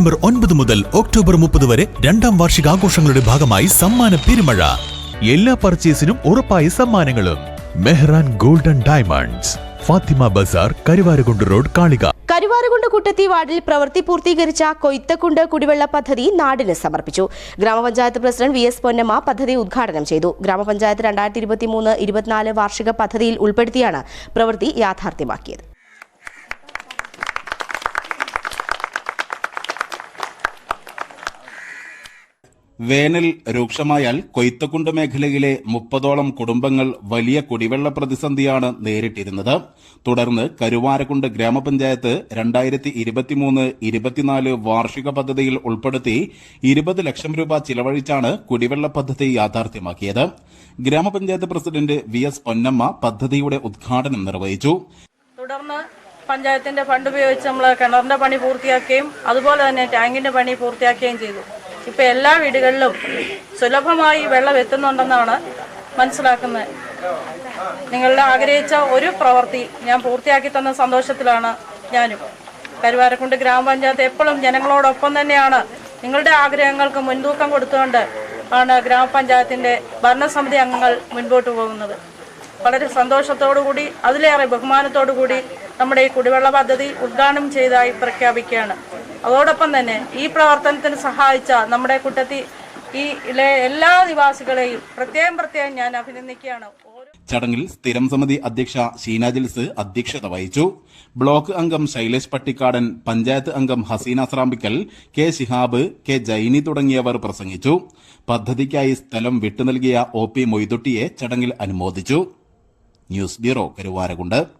September ഒൻപത് മുതൽ October മുപ്പത് വരെ രണ്ടാം വാർഷികാഘോഷങ്ങളുടെ ഭാഗമായി സമ്മാന പെരുമഴ. എല്ലാ പർച്ചേസിനും ഉറപ്പായ സമ്മാനങ്ങളും. Mehran golden diamonds. Fathima Bazar Karuvarakundu road Kalika. Karuvarakundu Kuttathi വാർഡിൽ പ്രവൃത്തി പൂർത്തീകരിച്ച കൊയ്ത്തക്കുണ്ട് കുടിവെള്ള പദ്ധതി നാടിന് സമർപ്പിച്ചു. ഗ്രാമപഞ്ചായത്ത് പ്രസിഡന്റ് വി എസ് പൊന്നമ്മ പദ്ധതി ഉദ്ഘാടനം ചെയ്തു. ഗ്രാമപഞ്ചായത്ത് രണ്ടായിരത്തി ഇരുപത്തിമൂന്ന് ഇരുപത്തിനാല് വാർഷിക പദ്ധതിയിൽ ഉൾപ്പെടുത്തിയാണ് പ്രവൃത്തി യാഥാർത്ഥ്യമാക്കിയത്. വേനൽ രൂക്ഷമായാൽ കൊയ്ത്തക്കുണ്ട് മേഖലയിലെ മുപ്പതോളം കുടുംബങ്ങൾ വലിയ കുടിവെള്ള പ്രതിസന്ധിയാണ് നേരിട്ടിരുന്നത്. തുടർന്ന് കരുവാരക്കുണ്ട് ഗ്രാമപഞ്ചായത്ത് രണ്ടായിരത്തി ഇരുപത്തിമൂന്ന് ഇരുപത്തിനാല് വാർഷിക പദ്ധതിയിൽ ഉൾപ്പെടുത്തി ഇരുപത് ലക്ഷം രൂപ ചിലവഴിച്ചാണ് കുടിവെള്ള പദ്ധതി യാഥാർത്ഥ്യമാക്കിയത്. ഗ്രാമപഞ്ചായത്ത് പ്രസിഡന്റ് വി എസ് പൊന്നമ്മ പദ്ധതിയുടെ ഉദ്ഘാടനം നിർവഹിച്ചു. തുടർന്ന് പഞ്ചായത്തിന്റെ ഫണ്ട് ഉപയോഗിച്ച് നമ്മൾ കിണറിന്റെ പണി പൂർത്തിയാക്കുകയും അതുപോലെ തന്നെ ടാങ്കിന്റെ പണി പൂർത്തിയാക്കുകയും ചെയ്തു. ഇപ്പൊ എല്ലാ വീടുകളിലും സുലഭമായി വെള്ളം എത്തുന്നുണ്ടെന്നാണ് മനസ്സിലാക്കുന്നത്. നിങ്ങളുടെ ആഗ്രഹിച്ച ഒരു പ്രവൃത്തി ഞാൻ പൂർത്തിയാക്കി തന്ന സന്തോഷത്തിലാണ് ഞാനും. കരുവാരക്കുണ്ട് ഗ്രാമപഞ്ചായത്ത് എപ്പോഴും ജനങ്ങളോടൊപ്പം തന്നെയാണ്. നിങ്ങളുടെ ആഗ്രഹങ്ങൾക്ക് മുൻതൂക്കം കൊടുത്തുകൊണ്ട് ആണ് ഗ്രാമപഞ്ചായത്തിന്റെ ഭരണസമിതി അംഗങ്ങൾ മുൻപോട്ട് പോകുന്നത്. വളരെ സന്തോഷത്തോടു കൂടി അതിലേറെ ബഹുമാനത്തോടുകൂടി നമ്മുടെ ഈ കുടിവെള്ള പദ്ധതി ഉദ്ഘാടനം ചെയ്തതായി പ്രഖ്യാപിക്കുകയാണ്. അതോടൊപ്പം തന്നെ ഈ പ്രവർത്തനത്തിന് സഹായിച്ച നമ്മുടെ കുട്ടത്തി ഈ എല്ലാ നിവാസികളെയും പ്രത്യേകം പ്രത്യേകം ഞാൻ അഭിനന്ദിക്കുകയാണ്. ചടങ്ങിൽ സ്ഥിരം സമിതി അധ്യക്ഷ ഷീന ജിൽസ് അധ്യക്ഷത വഹിച്ചു. ബ്ലോക്ക് അംഗം ശൈലേഷ് പട്ടിക്കാടൻ പഞ്ചായത്ത് അംഗം ഹസീന സ്രാമ്പിക്കൽ കെ ശിഹാബ് കെ ജൈനി തുടങ്ങിയവർ പ്രസംഗിച്ചു. പദ്ധതിക്കായി സ്ഥലം വിട്ടു നൽകിയ ഒ പി മൊയ്തുട്ടിയെ ചടങ്ങിൽ അനുമോദിച്ചു. News bureau Karuvarakundu.